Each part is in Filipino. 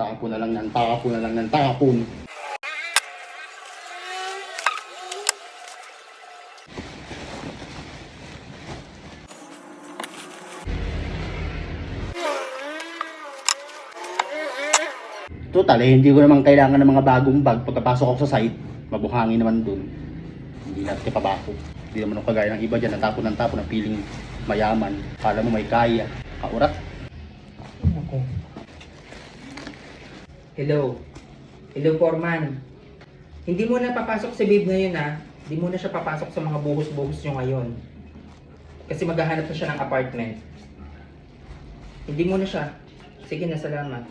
Tapon na lang ng tapon na lang ng tapon. Total, eh, hindi ko naman kailangan ng mga bagong bag pagkapasok ako sa site. Mabuhangin naman dun. Hindi natin kapabako. Hindi naman ako kagaya ng iba dyan, natapon ng tapon ng piling mayaman. Kala mo may kaya. Kaurat. Ako. Hello. Hello, Foreman. Hindi mo na papasok si Babe ngayon ha. Hindi mo na siya papasok sa mga buhos-buhos nyo ngayon. Kasi maghahanap na siya ng apartment. Hindi mo na siya. Sige na, salamat.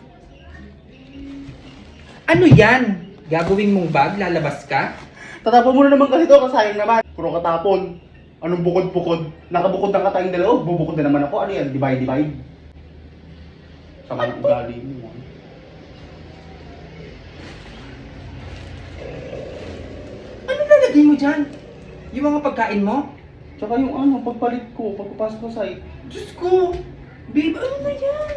Ano yan? Gagawin mong bag? Lalabas ka? Tatapon mo na naman kasi ito, kasayang naman. Puro katapon. Anong bukod-bukod? Nakabukod na ka tayong dalawa, bubukod na naman ako. Ano yan? Divide-divide. Sama ng ugali mo. Ah. Ano lalagay mo dyan? Yung mga pagkain mo? Tsaka yung ano, pagpalit ko, pagpapasok ko sa site. Diyos ko! Babe, ano na yan?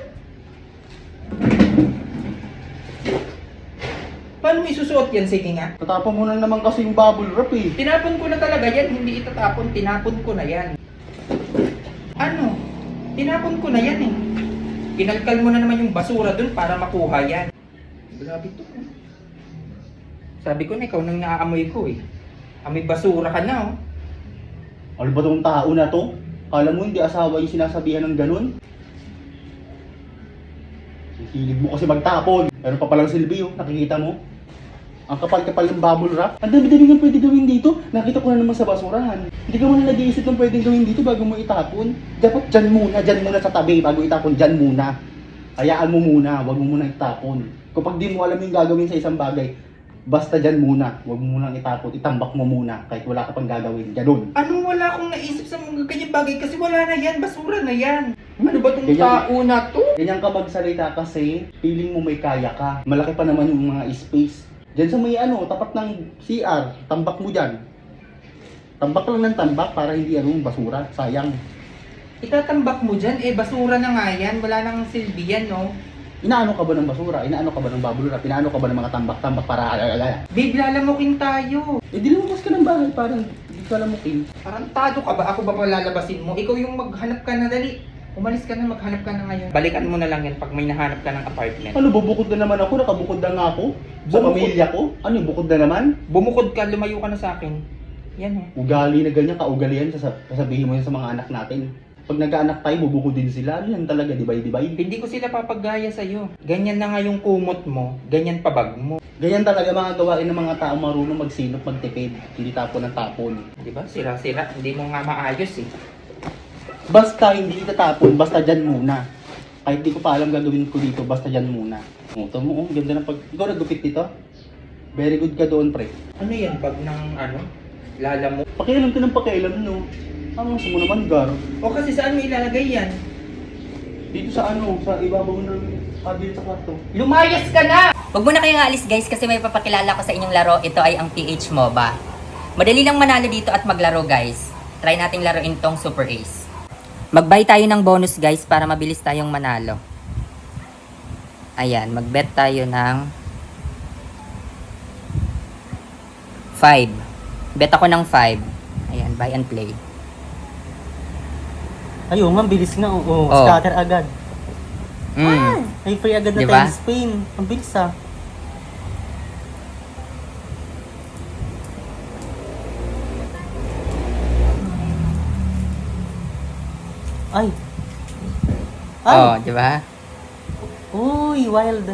Paano mo isusuot yan? Sige nga. Tatapon mo na naman kasi yung bubble wrap eh. Tinapon ko na talaga yan, hindi itatapon, tinapon ko na yan. Ano? Tinapon ko na yan eh. Kinalkal mo na naman yung basura dun para makuha yan. Grabe to. Sabi ko na ikaw nang naaamoy ko eh. Amoy basura ka na oh. Ano ba tong tao na to? Kala mo hindi asawa yung sinasabihan ng ganun? Hilig mo kasi magtapon. Meron pa palang silbi oh, nakikita mo? Ang kapal-kapal ng bubble wrap. Ang dami-dami nga pwede gawin dito. Nakita ko na naman sa basurahan. Hindi ka muna nag-iisip ng pwedeng gawin dito bago mo itapon. Dapat dyan muna, dyan muna sa tabi bago itapon, dyan muna. Hayaan mo muna, wag mo muna itapon. Kapag di mo alam yung gagawin sa isang bagay, basta dyan muna, wag mo muna itapon, itambak mo muna kahit wala ka pang gagawin. Ganun. Anong wala akong naisip sa mga ganyang bagay kasi wala na yan, basura na yan. Ano ba tong Ganyan. tao na to? Ganyan ka magsalita kasi feeling mo may kaya ka. Malaki pa naman yung mga space. Diyan sa may ano, tapat ng CR, tambak mo dyan. Tambak lang ng tambak para hindi ano basura. Sayang. Itatambak mo dyan, eh basura na nga yan, wala nang silbi yan no. Inaano ka ba ng basura? Inaano ka ba ng bubble wrap? Inaano ka ba ng mga tambak-tambak para alalala? Babe, lalamukin tayo. Eh di lumabas ka ng bahay parang hindi ka lamukin. Tarantado ka ba? Ako ba palalabasin mo? Ikaw yung maghanap ka na dali. Umalis ka na, maghanap ka na ngayon. Balikan mo na lang yan pag may nahanap ka ng apartment. Ano, bubukod na naman ako? Nakabukod na nga ako? Sa Bumukod. pamilya ko? Ano yung bukod na naman? Bumukod ka, lumayo ka na sa akin. Yan oh. Ugali na ganyan, kaugalian, sasa- sasabihin mo yan sa mga anak natin. Pag nag-aanak tayo, bubukod din sila. Ano yan talaga, divide-divide? Hindi ko sila papagaya sa'yo. Ganyan na nga yung kumot mo, ganyan pa bag mo. Ganyan talaga mga gawain ng mga tao marunong magsinop, magtipid, hindi tapon ng tapon. Di ba? Sira-sira. Hindi mo nga maayos eh. Basta hindi itatapon, basta dyan muna. Kahit di ko pa alam gagawin ko dito, basta dyan muna. Muto mo, oh, ganda ng pag... Ikaw nagupit dito? Very good ka doon, pre. Ano yan? Bag ng ano? Lala mo? Pakialam ka ng pakialam, no? Ang gusto mo naman, Gar. O kasi saan mo ilalagay yan? Dito sa ano, sa ibabaw ng cabinet sa kwarto. Lumayas ka na! Huwag muna kayong alis guys kasi may papakilala ko sa inyong laro. Ito ay ang PH MOBA. Madali lang manalo dito at maglaro guys. Try nating laruin tong Super Ace. Mag-buy tayo ng bonus guys para mabilis tayong manalo. Ayan, mag-bet tayo ng 5. Bet ako ng 5. Ayan, buy and play. Ayun, ang bilis na. Oo, Oh. scatter agad. Mm. Ay, free agad na Diba? tayo Spain. Ang bilis ah. Ay. Ay. Oh, di ba? Uy, wild.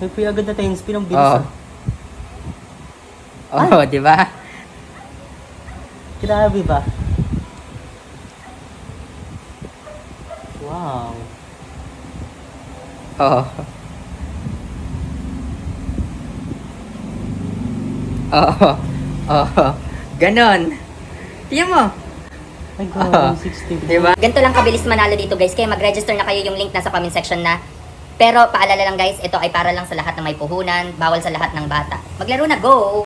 May free agad na tayo spin. Ang bilis Oh. ah. Oh, di ba? Grabe ba? Wow. Oh. Oh. Oh. Ganon. Tingnan mo. Oh. God, 60. Diba? Ganito lang kabilis manalo dito guys. Kaya mag-register na kayo yung link nasa comment section na. Pero paalala lang guys, ito ay para lang sa lahat ng may puhunan, bawal sa lahat ng bata. Maglaro na, go!